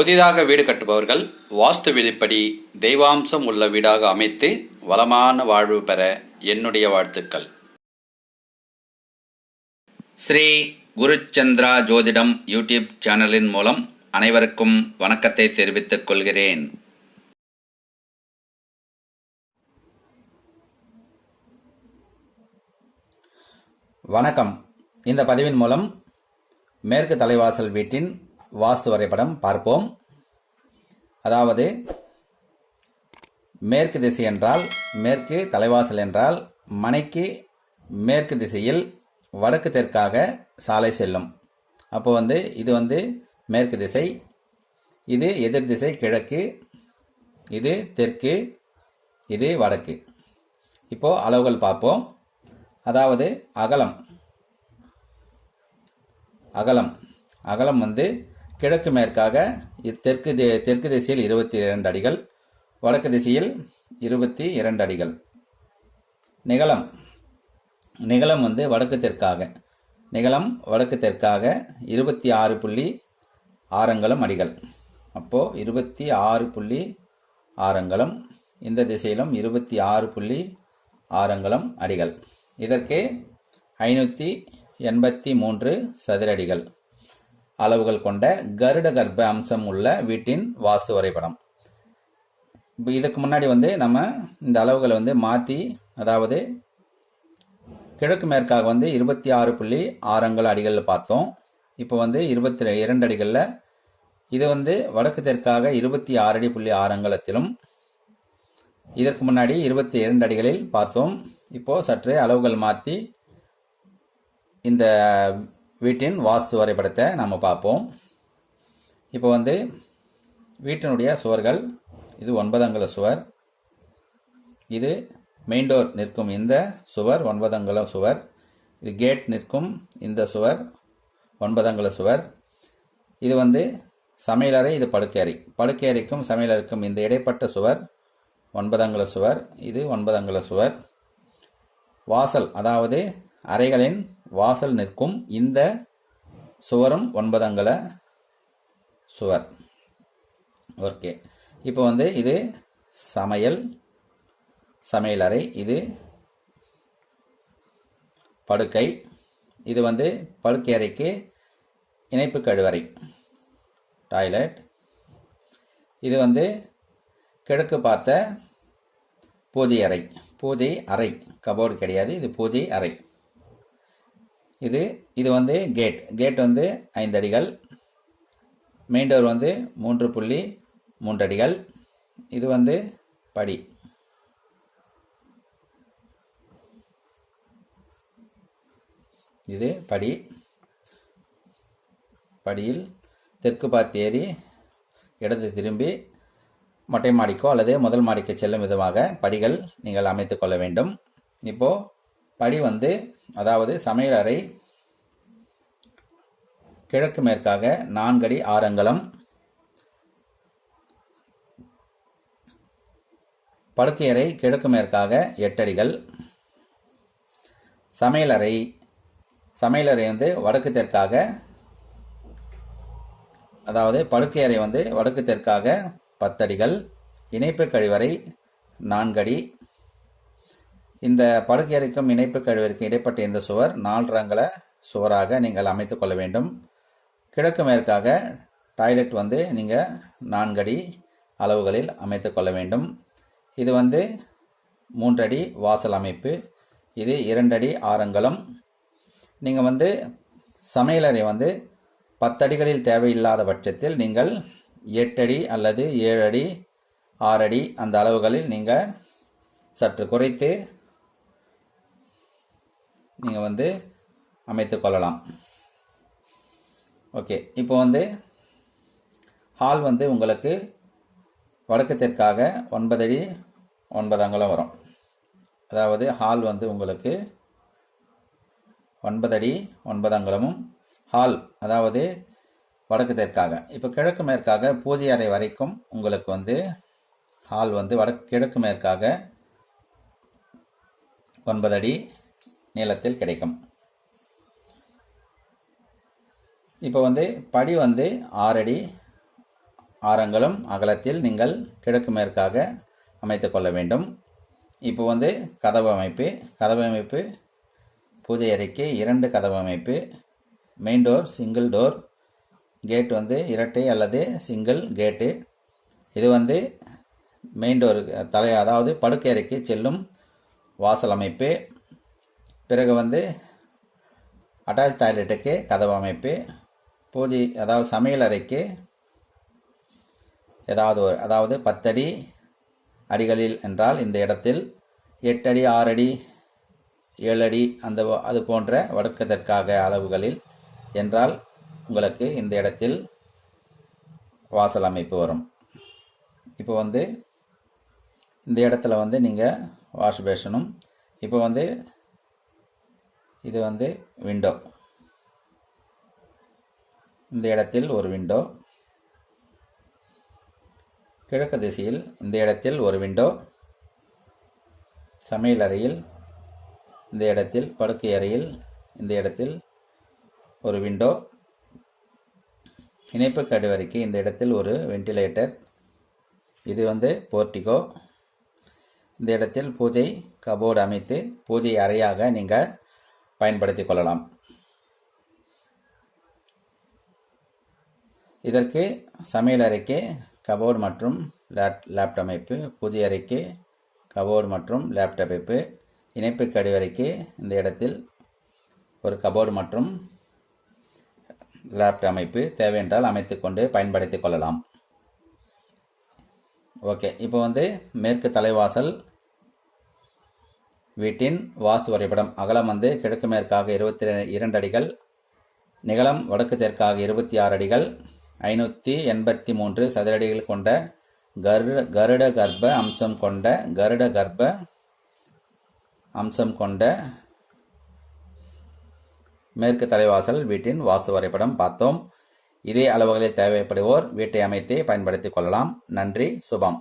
புதிதாக வீடு கட்டுபவர்கள் வாஸ்து விதிப்படி தெய்வாம்சம் உள்ள வீடாக அமைத்து வளமான வாழ்வு பெற என்னுடைய வாழ்த்துக்கள். ஸ்ரீ குருச்சந்திரா ஜோதிடம் யூடியூப் சேனலின் மூலம் அனைவருக்கும் வணக்கத்தை தெரிவித்துக் கொள்கிறேன். வணக்கம். இந்த பதிவின் மூலம் மேற்கு தலைவாசல் வீட்டின் வாஸ்து வரைபடம் பார்ப்போம். அதாவது மேற்கு திசை என்றால் மேற்கு தலைவாசல் என்றால் மனைக்கு மேற்கு திசையில் வடக்கு தெற்காக சாலை செல்லும். அப்போ வந்து இது வந்து மேற்கு திசை இது எதிர் திசை கிழக்கு இது தெற்கு இது வடக்கு. இப்போ அளவுகள் பார்ப்போம். அதாவது அகலம். அகலம். அகலம் வந்து கிழக்கு மேற்காக இ- தெற்கு தி- தெற்கு திசையில் இருபத்தி இரண்டு அடிகள் வடக்கு திசையில் இருபத்தி இரண்டு அடிகள். நிகலம் நிகலம் வந்து வடக்கு தெற்காக. நிகலம் வடக்கு தெற்காக இருபத்தி ஆறு புள்ளி ஆரங்கலம் அடிகள். அப்போது இருபத்தி ஆறு புள்ளி ஆரங்கலம் இந்த திசையிலும் இருபத்தி ஆறு புள்ளி ஆரங்கலம் அடிகள். இதற்கு ஐநூற்றி எண்பத்தி மூன்று சதுரடிகள் அளவுகள் கொண்ட கருட கர்ப்ப அம்சம் உள்ள வீட்டின் வாஸ்து வரைபடம். இப்போ இதுக்கு முன்னாடி வந்து நம்ம இந்த அளவுகளை வந்து மாற்றி அதாவது கிழக்கு மேற்காக வந்து இருபத்தி ஆறு புள்ளி ஆறங்கள் அடிகளில் பார்த்தோம். இப்போ வந்து இருபத்தி இரண்டு அடிகளில் இது வந்து வடக்கு தெற்காக இருபத்தி ஆறு அடி புள்ளி ஆறங்கலத்திலும் இதற்கு முன்னாடி இருபத்தி இரண்டு அடிகளில் பார்த்தோம். இப்போ சற்று அளவுகள் மாற்றி இந்த வீட்டின் வாஸ்து வரைபடத்தை நம்ம பார்ப்போம். இப்போ வந்து வீட்டினுடைய சுவர்கள் இது ஒன்பதங்குல சுவர். இது மெயின் டோர் நிற்கும் இந்த சுவர் ஒன்பதங்குல சுவர். இது கேட் நிற்கும் இந்த சுவர் ஒன்பதங்கல சுவர். இது வந்து சமையலறை இது படுக்கையறை படுக்கையறைக்கும் சமையலறைக்கும் இந்த இடைப்பட்ட சுவர் ஒன்பது சுவர். இது ஒன்பது சுவர். வாசல் அதாவது அறைகளின் வாசல் நிற்கும் இந்த சுவரும் ஒன்பதங்கல சுவர். ஓகே. இப்போ வந்து இது சமையல் சமையல் அறை இது படுக்கை இது வந்து படுக்கை அறைக்கு இணைப்பு கழிவறை டாய்லெட். இது வந்து கிழக்கு பார்த்த பூஜை அறை. பூஜை அறை. கபோர்டு கிடையாது இது பூஜை அறை. இது இது வந்து கேட் கேட் வந்து ஐந்து அடிகள். மெயின் டோர் வந்து மூன்று புள்ளி மூன்று அடிகள். இது வந்து படி. இது படி. படியில் தெற்கு பார்த்து ஏறி இடது திரும்பி மொட்டை மாடிக்கோ அல்லது முதல் மாடிக்கு செல்லும் விதமாக படிகள் நீங்கள் அமைத்துக் கொள்ள வேண்டும். இப்போது படி வந்து அதாவது சமையலறை கிழக்கு மேற்காக நான்கடி ஆரங்கலம் படுக்கையறை கிழக்கு மேற்காக எட்டடிகள் சமையலறை சமையலறை வந்து வடக்கு தெற்காக அதாவது படுக்கையறை வந்து வடக்கு தெற்காக பத்தடிகள் இணைப்பு கழிவறை நான்கடி இந்த படுக்கையறைக்கும் இணைப்பு கழிவிற்கும் இடைப்பட்ட இந்த சுவர் நாலு சுவராக நீங்கள் அமைத்து கொள்ள வேண்டும். கிழக்கு மேற்காக டாய்லெட் வந்து நீங்கள் நான்கடி அளவுகளில் அமைத்து கொள்ள வேண்டும். இது வந்து மூன்றடி வாசல் அமைப்பு. இது இரண்டடி ஆரங்கலம். நீங்கள் வந்து சமையலறை வந்து பத்தடிகளில் தேவையில்லாத பட்சத்தில் நீங்கள் எட்டடி அல்லது ஏழு அடி ஆறடி அந்த அளவுகளில் நீங்கள் சற்று குறைத்து நீங்கள் வந்து அமைத்து கொள்ளலாம். ஓகே இப்போ வந்து ஹால் வந்து உங்களுக்கு வடக்கு தெற்காக ஒன்பது அடி ஒன்பது அங்குலம் வரும். அதாவது ஹால் வந்து உங்களுக்கு ஒன்பது அடி ஒன்பது அங்குலமும் ஹால் அதாவது வடக்கு தெற்காக இப்போ கிழக்கு மேற்காக பூஜை அறை வரைக்கும் உங்களுக்கு வந்து ஹால் வந்து வடக்கு கிழக்கு மேற்காக ஒன்பது அடி நீளத்தில் கிடைக்கும். இப்போ வந்து படி வந்து ஆறடி ஆரங்களும் அகலத்தில் நீங்கள் கிழக்கு மேற்காக அமைத்து கொள்ள வேண்டும். இப்போ வந்து கதவு அமைப்பு கதவு அமைப்பு பூஜை அறைக்கு இரண்டு கதவு அமைப்பு main door single door gate வந்து இரட்டை அல்லது சிங்கிள் கேட்டு இது வந்து மெயின் டோருக்கு தலை அதாவது படுக்கை அறைக்கு செல்லும் வாசல் அமைப்பு. பிறகு வந்து அட்டாச் டாய்லெட்டுக்கு கதவு அமைப்பு பூஜை அதாவது சமையல் அறைக்கு ஏதாவது ஒரு அதாவது பத்தடி அடிகளில் என்றால் இந்த இடத்தில் எட்டடி ஆறடி ஏழடி அந்த அது போன்ற வடக்கு அளவுகளில் என்றால் உங்களுக்கு இந்த இடத்தில் வாசல் அமைப்பு வரும். இப்போ வந்து இந்த இடத்துல வந்து நீங்கள் வாஷ் பேஷனும் இப்போ வந்து இது வந்து விண்டோ இந்த இடத்தில் ஒரு விண்டோ கிழக்கு திசையில் இந்த இடத்தில் ஒரு விண்டோ சமையல் அறையில் இந்த இடத்தில் படுக்கை அறையில் இந்த இடத்தில் ஒரு விண்டோ இணைப்பு கடுவறைக்கு இந்த இடத்தில் ஒரு வென்டிலேட்டர் இது வந்து போர்ட்டிகோ இந்த இடத்தில் பூஜை கபோர்டு அமைத்து பூஜை அறையாக நீங்கள் பயன்படுத்திக் கொள்ளலாம். இதற்கு சமையல் அறைக்கு கபோர்டு மற்றும் லேப் லேப்டாப் அமைப்பு பூஜை அறைக்கு கபோர்டு மற்றும் லேப்டாப் அமைப்பு இணைப்பு கடிவறைக்கு இந்த இடத்தில் ஒரு கபோர்டு மற்றும் லேப்டாப் அமைப்பு தேவையென்றால் அமைத்துக்கொண்டு பயன்படுத்திக் கொள்ளலாம். ஓகே இப்போ வந்து மேற்கு தலைவாசல் வீட்டின் வாஸ்து வரைபடம். அகலம் வந்து கிழக்கு மேற்காக இருபத்தி இரண்டு அடிகள் நிகழம் வடக்கு தெற்காக இருபத்தி ஆறு அடிகள் ஐநூற்றி எண்பத்தி மூன்று சதுரடிகள் கொண்ட கருட கருட கர்ப்ப அம்சம் கொண்ட கருட கர்ப்ப அம்சம் கொண்ட மேற்கு தலைவாசல் வீட்டின் வாஸ்து வரைபடம் பார்த்தோம். இதே அளவுகளில் தேவைப்படுவோர் வீட்டை அமைத்து பயன்படுத்திக் கொள்ளலாம். நன்றி சுபம்.